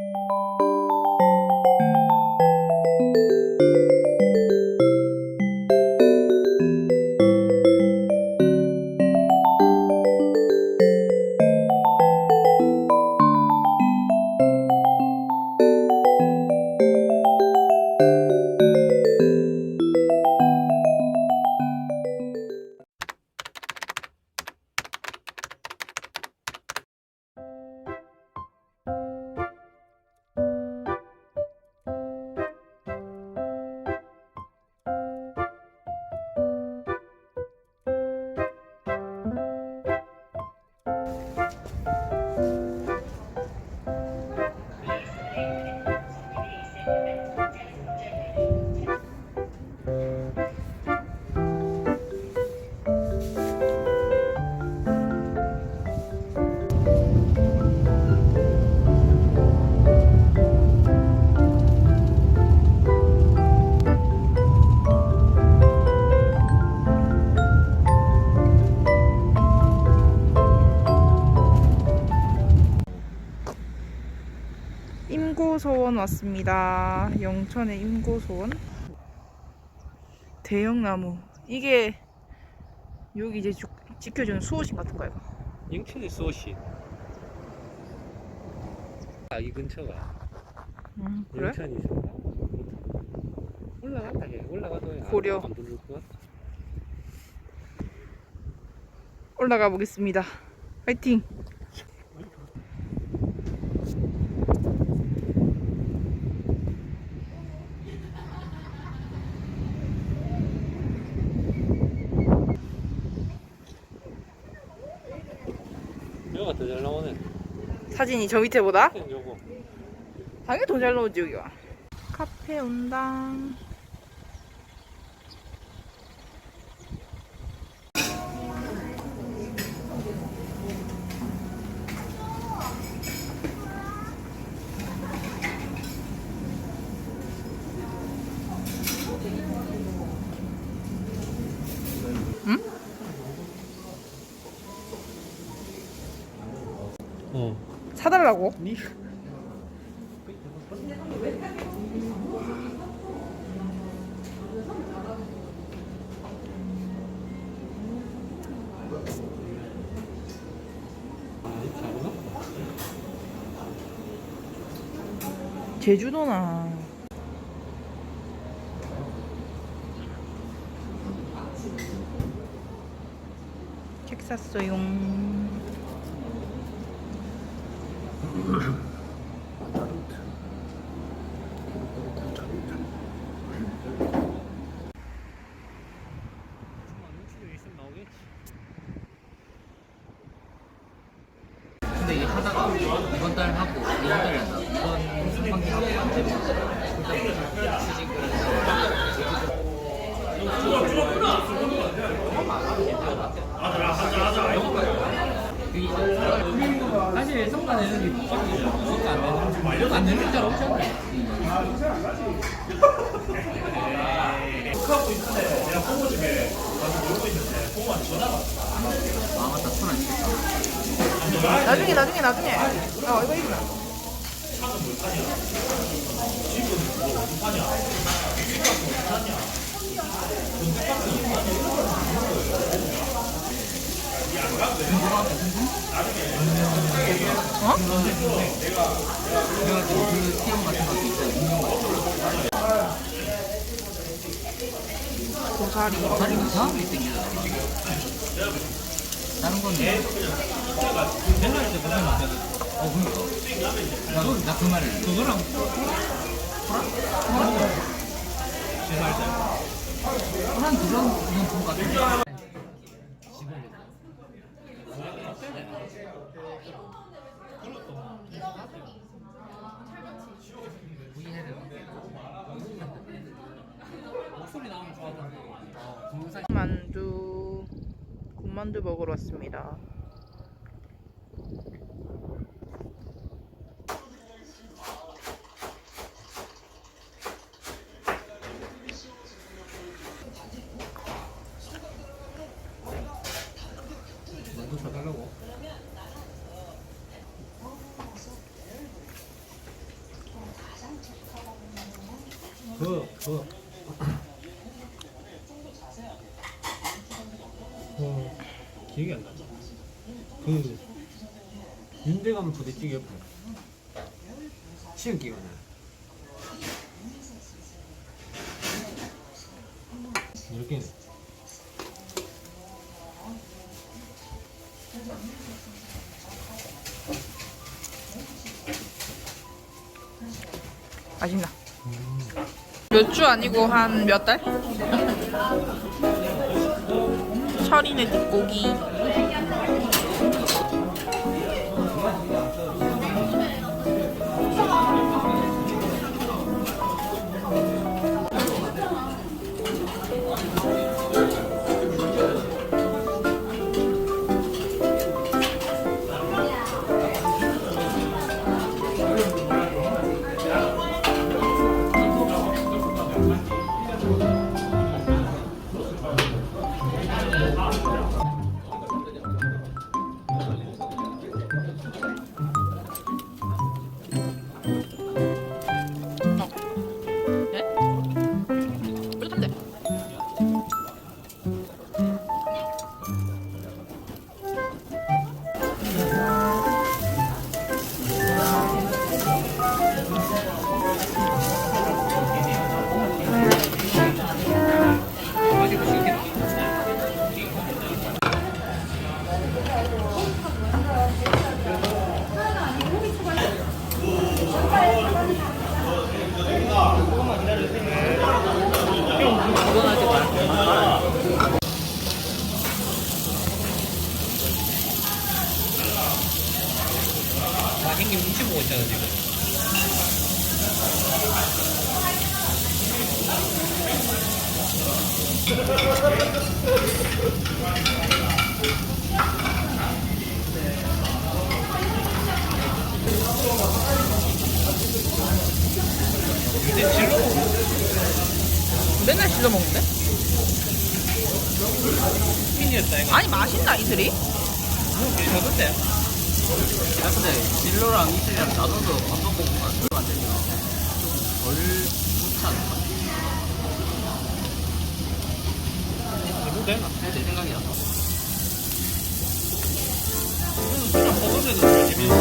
you 왔습니다. 영천의 임고소원. 대형 나무. 이게 여기 이제 주- 지켜주는 수호신 같은. 이거. 영천의 수호시 아이 근처가 음, 그래? 영천이 얘 올라가도 얘 고려. 안 부를 것 같아 올라가 보겠습니다. 화이팅! 여기가 더 잘 나오네 사진이 저 밑에보다? 요거 당연히 더 잘 나오지 여기가. 카페 온당. 사달라고? 제주도나. 책 샀어요. 눈치가 있으면 나오겠지 근데 이게 하다가 이번 달 하고 이번 달에 한다. 이번 상반기 하고 언제 그러니까 취직을 사실 성과 내는 게 성과 안 내는 안 내는 줄. 아 손안 씻겠다. 나중에 나중에 나중에. 어 이거 입으면. 그래가지고 그 티형 같은 것도 있잖아. 인형 같은 거. 고사리. 이상하게 생기잖아. 다른 건 때? 어 나도 나그 말을 그거랑 호랑 그런 그런 돈 같은 목소리 나오면 좋아하던데. 어, 동영상 만두. 군만두 먹으러 왔습니다. 그, 그. 어, 기억이 안 난다. 그, 윤대감 부대찌개 옆에. 시험 기간에. 이렇게. 맛있나? 몇 주 아니고 한 몇 달? 철인의 뒷고기. 눈치 보고 있잖아, 지금. 이제 질러 맨날 씻어 먹는데? 핀이었다, 이거. 아니 맛있나 이슬이? 괜찮은데? 야 근데 진로랑 이슬이랑 나눠서 밥 먹고 안 만들면 좀덜 좋지 않을까? 해도 되나? 내 생각이야. 그냥 먹으면 더 재밌는데.